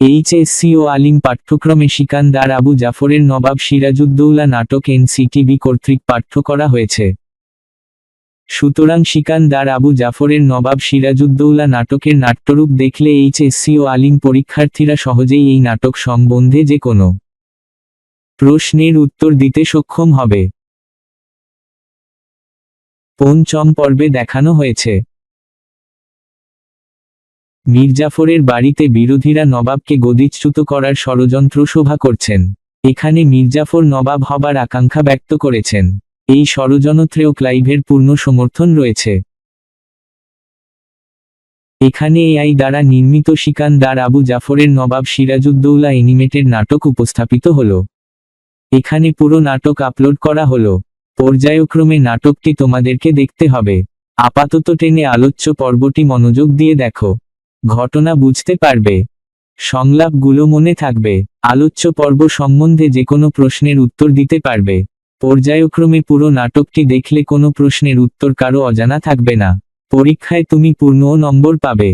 HSC ও আলিম পাঠ্যক্রমে সিকান্দার আবু জাফরের নবাব সিরাজুদ্দৌলা নাটক এনসিটিভি কর্তৃক পাঠ্য করা হয়েছে। সুতরাং সিকান্দার আবু জাফরের নবাব সিরাজুদ্দৌলা নাটকের নাট্যরূপ দেখলে এইচএসসি ও আলিম পরীক্ষার্থীরা সহজেই এই নাটক সম্বন্ধে যে কোনো প্রশ্নের উত্তর দিতে সক্ষম হবে। পঞ্চম পর্বে দেখানো হয়েছে। মির্জাফরের বাড়িতে বিরোধীরা নবাবকে গদিচ্যুত করার ষড়যন্ত্র শোভা করছেন। এখানে মির্জাফর নবাব হবার আকাঙ্ক্ষা ব্যক্ত করেছেন। এই ষড়যন্ত্রেও ক্লাইভের পূর্ণ সমর্থন রয়েছে। এখানে এআই দ্বারা নির্মিত সিকান্দার আবু জাফরের নবাব সিরাজউদ্দৌলা এনিমেটেড নাটক উপস্থাপিত হল। এখানে পুরো নাটক আপলোড করা হলো। পর্যায়ক্রমে নাটকটি তোমাদেরকে দেখতে হবে। আপাতত টেনে আলোচ্য পর্বটি মনোযোগ দিয়ে দেখো। ঘটনা বুঝতে পারবে। সংলাপগুলো মনে থাকবে। আলোচ্য পর্ব সম্বন্ধে যে কোনো প্রশ্নের উত্তর দিতে পারবে। পর্যায়ক্রমে পুরো নাটকটি দেখলে কোনো প্রশ্নের উত্তর কারও অজানা থাকবে না। পরীক্ষায় তুমি পূর্ণ নম্বর পাবে।